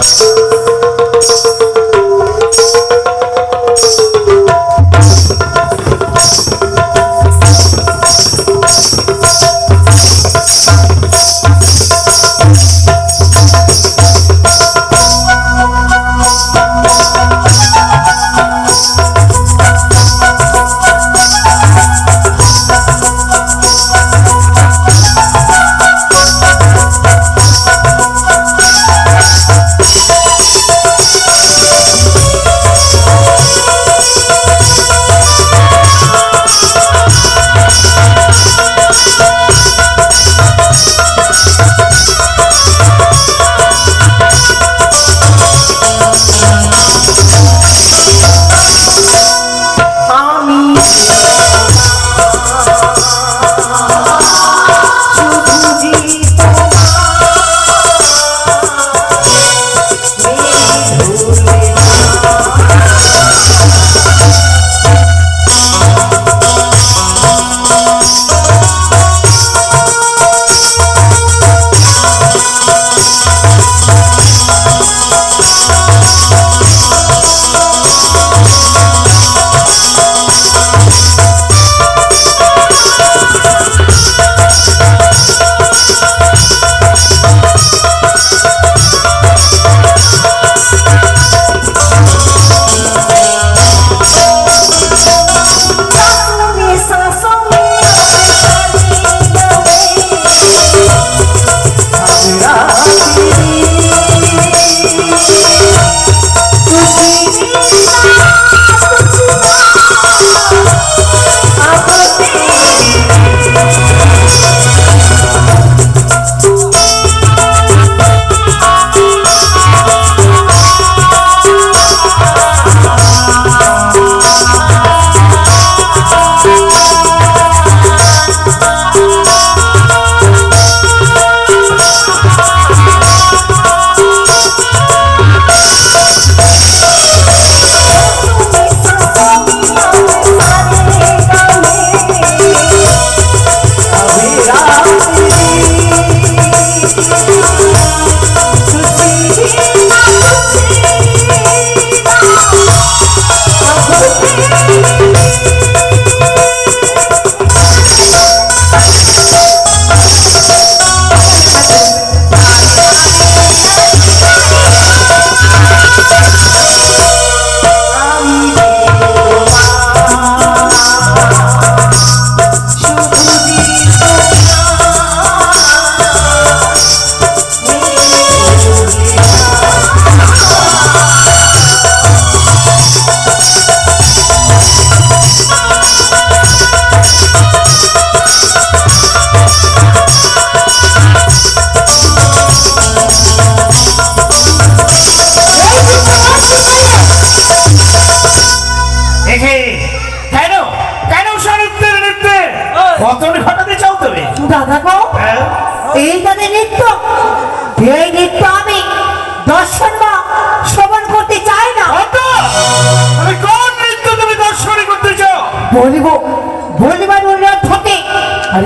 dance.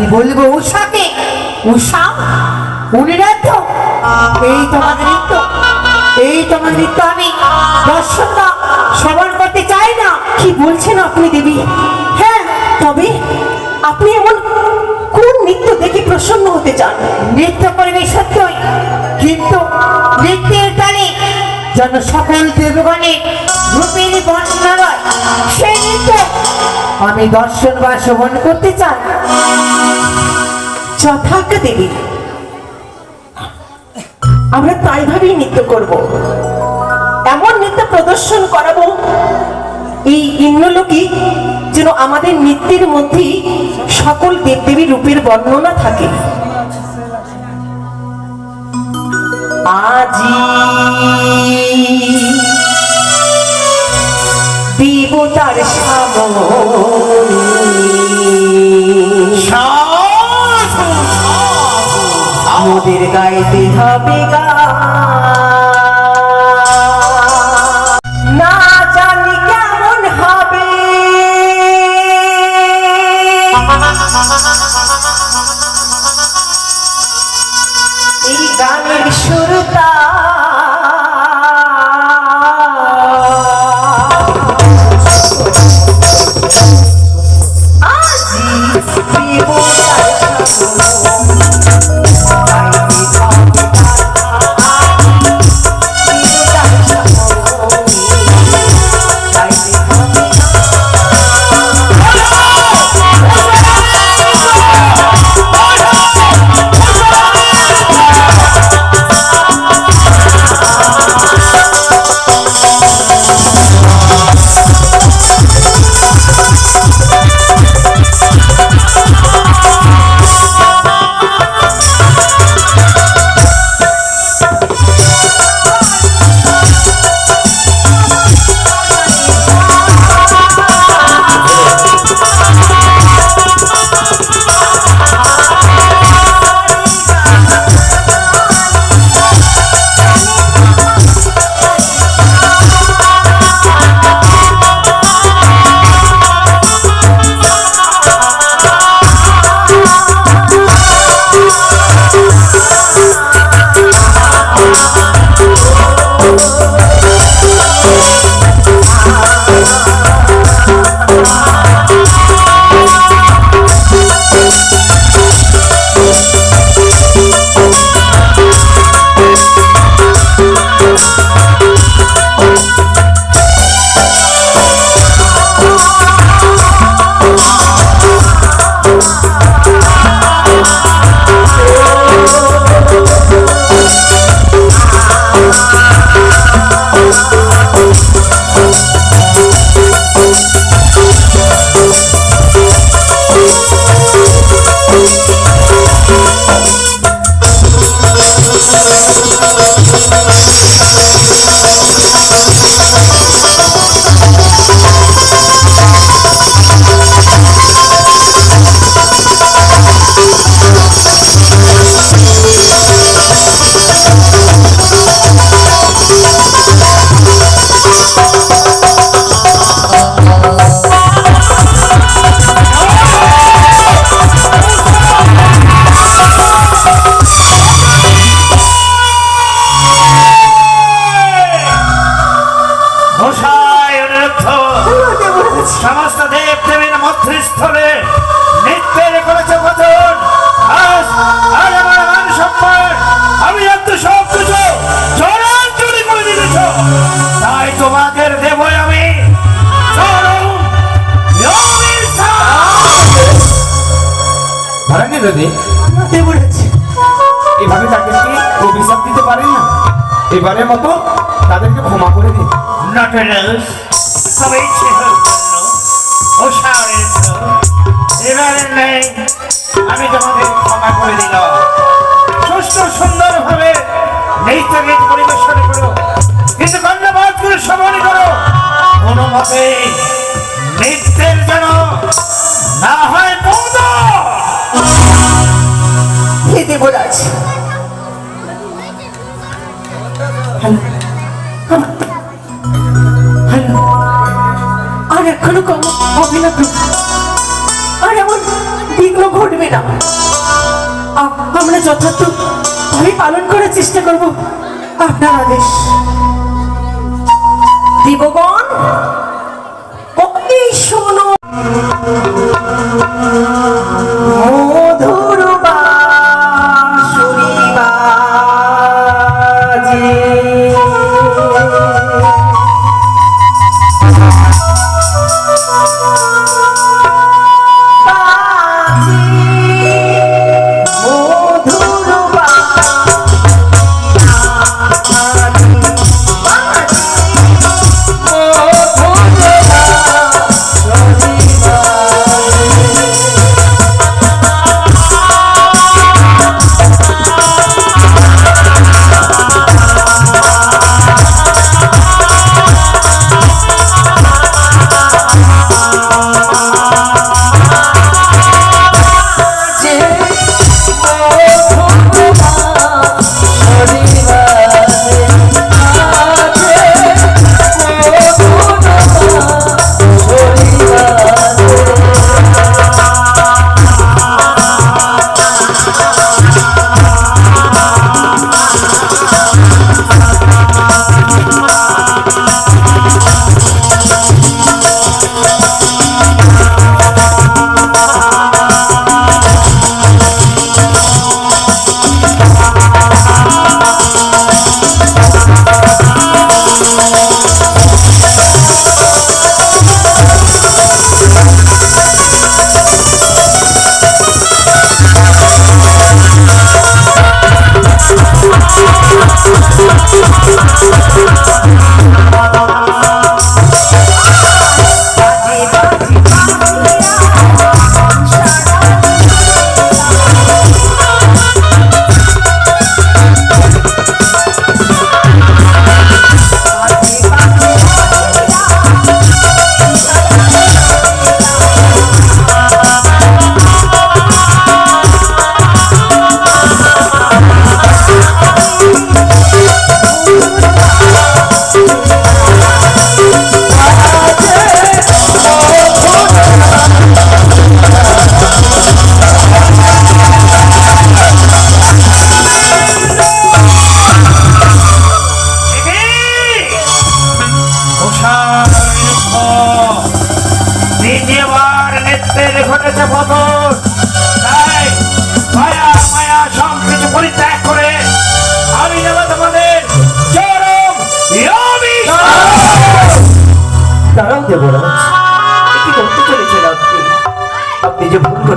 আমি বলিব উষাকে। উষা অনুরাধ এই তোমার নৃত্য, এই তোমার নৃত্য আমি বা শ্রবণ করতে চাই না। কি বলছেন আপনি দেবী? হ্যাঁ তবে আপনি এমন কোন নৃত্য দেখে প্রসন্ন হতে চান? নৃত্য করবে সত্যই কিন্তু নৃত্যের তালে যেন সকল দেবগণের রূপের বর্ণনা সেই নৃত্য আমি দর্শন বা শ্রবণ করতে চাই। যথাজ্ঞা দেবী, আমরা তাই ভাবেই নৃত্য করব। এমন নৃত্য প্রদর্শন করাবো, এই ইন্দ্রলোকে যেন আমাদের নৃত্যের মধ্যেই সকল দেবদেবী রূপের বর্ণনা থাকে। আজি দেবতার সামনে। সাধু, সাধু, মোর মোদের গাইতে হবে গান। না জানি কেমন হবে। গানের সুরতা সমস্ত দেব দেবীর মধ্যস্থলে নৃত্যের করেছে পতন আজ আজ আমার মান সম্মান। আমি এত সব কিছু করে দিতেছ তাই তোমাদের দেবই আমি। এভাবে তাদেরকে অভিশাপ দিতে পারেন না। এবারের মতো তাদেরকে ক্ষমা করে দিন। আমি তোমাদের ক্ষমা করে দিলাম। সুস্থ সুন্দর ভাবে নৃত্য গীত পরিবেশন করো, কিন্তু কন্যাবাদ করে শ্রবণ করো। কোনো মতে নৃত্যের যেন না হয় বন্ধ। হে দেবরাজ। আর এখনও কম হবে আর এমন বিঘ্ন ঘটবে না। আমরা যথার্থ ভাবে পালন করার চেষ্টা করব। আপনার আদেশ। দেবগণ অতি শোনো।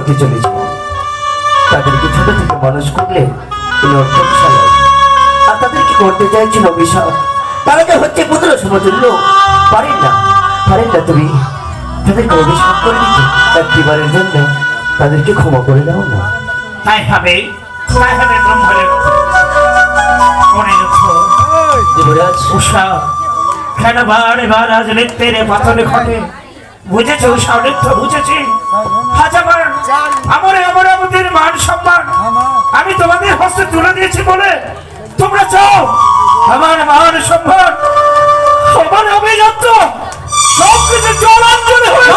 করতে চলেছে তাদেরকে ছোট থেকে মানুষ করলে আর তাদেরকে করতে চাইছিল অভিশাপ তারা যে হচ্ছে পুত্র সমতুল্য। পারেন না পারেন না তুমি। তাদেরকে অভিশাপ করে দিতে একটিবারের জন্য তাদেরকে ক্ষমা করে দাও না। তাই হবে তাই হবে ব্রহ্মদেব মনে রেখো। যুবরাজ উষা কেন বারে পাথরে ঘটে। বুঝেছ উষা বুঝেছি? আজ আমার আমার আমাদের মান সম্মান। আমি তোমাদের হস্তে তুলে দিয়েছি বলে তোমরা চাও। আমার মান সম্মান আমার অভিযত্ন সব কিছু জলাঞ্জলি হয়ে।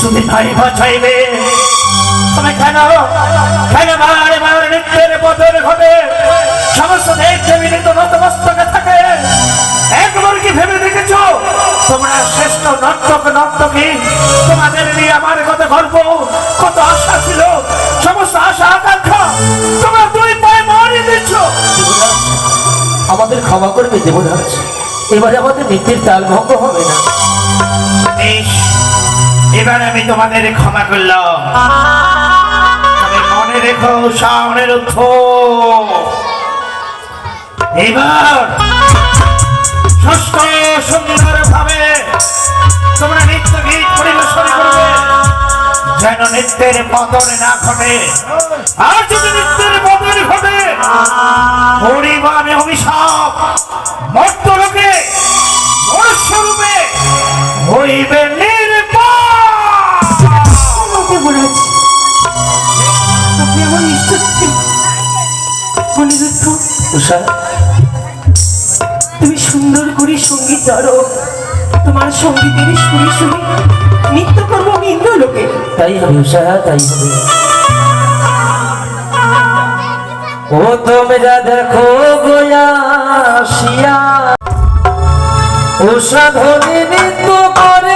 তুমি নাই বাঁচাইবে তুমি কেন? কেন বারে বারে নিত্যের পথের ঘটে? সমস্ত দেব দেবী তো নতমস্তকে থাকে নর্তক নর্তকী তোমাদের নিয়ে আমার কত গল্প কত আশা ছিল সমস্ত আশা আকাঙ্ক্ষা তোমরা দুই পায়ে মারিয়ে দিচ্ছ। আমাদের ক্ষমা করবে দেবরাজ এবারে আমাদের নৃত্যের তাল ভঙ্গ হবে না। এবার আমি তোমাদের ক্ষমা করলাম। মনে রেখো সামনের উত্থ। এবার যেন নৃত্যের পতন না ঘটে। আর যদি নৃত্যের পতন ঘটে আমি অভিশাপ, মর্ত লোকে মনুষ্যরূপে হইবে তুমি সুন্দর করে সংগীত ধরো। তোমার সঙ্গীতের শুনে শুনে নৃত্য কর্ম আমি ইন্দ্রলোকে তাই হবে উষা, তাই হবে। ও দেখো উষা ধ্বনি নিত্য করে